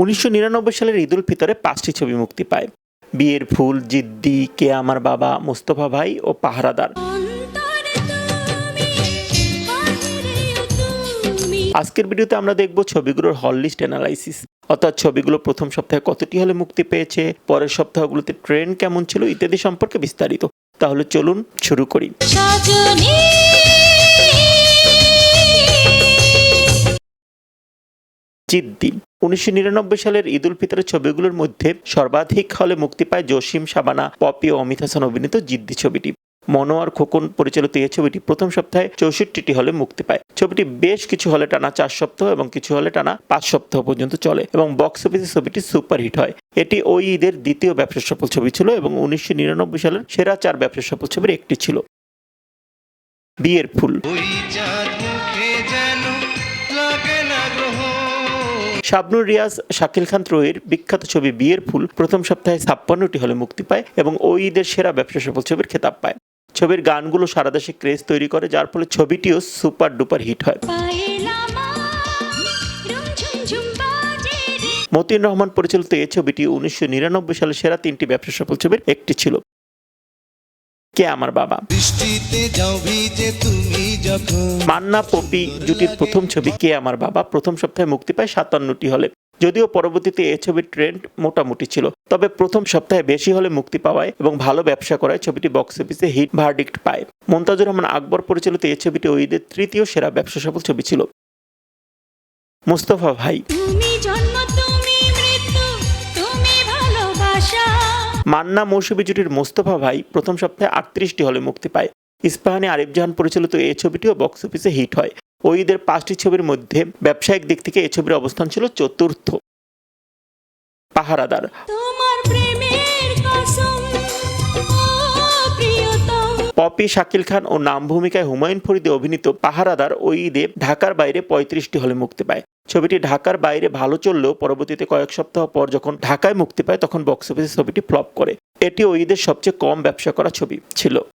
উনিশশো নিরানব্বই সালের ঈদ উল ফিতরে পাঁচটি ছবি মুক্তি পায়। বিয়ের ফুল জিদ্দি কে আমার বাবা মোস্তফা ভাই ও পাহারাদার। আজকের ভিডিওতে আমরা দেখব ছবিগুলোর হল লিস্ট অ্যানালাইসিস। অর্থাৎ ছবিগুলো প্রথম সপ্তাহে কতটি হলে মুক্তি পেয়েছে পরের সপ্তাহগুলোতে ট্রেন্ড কেমন ছিল ইত্যাদি সম্পর্কে বিস্তারিত। তাহলে চলুন শুরু করি। জিদ্দি উনিশশো নিরানব্বই সালের ঈদ উল ফিতরের ছবিগুলোর মধ্যে সর্বাধিক হলে মুক্তি পায় জসিম শাবানা পপি ও অমিত হাসান অভিনীত জিদ্দি ছবিটি। মনোয়ার খোকন পরিচালিত এই ছবিটি প্রথম সপ্তাহে চৌষট্টিটি হলে মুক্তি পায়। ছবিটি বেশ কিছু হলে টানা চার সপ্তাহ এবং কিছু হলে টানা পাঁচ সপ্তাহ পর্যন্ত চলে এবং বক্স অফিসে ছবিটি সুপারহিট হয়। এটি ওই ঈদের দ্বিতীয় ব্যবসা সফল ছবি ছিল এবং উনিশশো নিরানব্বই সালের সেরা চার ব্যবসা সফল ছবির একটি ছিল। বিয়ের ফুল। শাবনুর রিয়াজ, শাকিল খান ত্রয়ীর বিখ্যাত ছবি বিয়ের ফুল প্রথম সপ্তাহে ছাপ্পান্নটি হলে মুক্তি পায় এবং ওই ঈদের সেরা ব্যবসা সফল ছবির খেতাব পায়। ছবির গানগুলো সারা দেশে ক্রেজ তৈরি করে, যার ফলে ছবিটিও সুপার ডুপার হিট হয়। মতিন রহমান পরিচালিত এই ছবিটি উনিশশো নিরানব্বই সালে সেরা তিনটি ব্যবসা সফল ছবির একটি ছিল। কে আমার বাবা? বৃষ্টিতে যাও তুমি মান্না পপি জুটির প্রথম ছবি কে আমার বাবা প্রথম সপ্তাহে মুক্তি পায় সাতান্নটি হলে। যদিও পরবর্তীতে এই ছবির ট্রেন্ড মোটামুটি ছিল তবে প্রথম সপ্তাহে বেশি হলে মুক্তি পাওয়ায় এবং ভালো ব্যবসা করায় ছবিটি বক্স অফিসে হিট ভার্ডিক্ট পায়। মন্তাজুর রহমান আকবর পরিচালিত এই ছবিটি ওই ঈদের তৃতীয় সেরা ব্যবসা সফল ছবি ছিল। মুস্তফা ভাই। মান্না মৌসুমী জুটির মোস্তফা ভাই প্রথম সপ্তাহে আটত্রিশটি হলে মুক্তি পায়। ইস্পাহানি আরিফ জাহান পরিচালিত এই ছবিটিও বক্স অফিসে হিট হয়। ওই ঈদের পাঁচটি ছবির মধ্যে ব্যবসায়িক দিক থেকে এই ছবির অবস্থান ছিল চতুর্থ। পাহারাদার। পপি শাকিল খান ও নাম ভূমিকায় হুমায়ুন ফরিদে অভিনীত পাহারাদার ওই ঈদে ঢাকার বাইরে পঁয়ত্রিশটি হলে মুক্তি পায়। ছবিটি ঢাকার বাইরে ভালো চললেও পরবর্তীতে কয়েক সপ্তাহ পর যখন ঢাকায় মুক্তি পায় তখন বক্স অফিসে ছবিটি ফ্লপ করে। এটি ওই ঈদের সবচেয়ে কম ব্যবসা করা ছবি ছিল।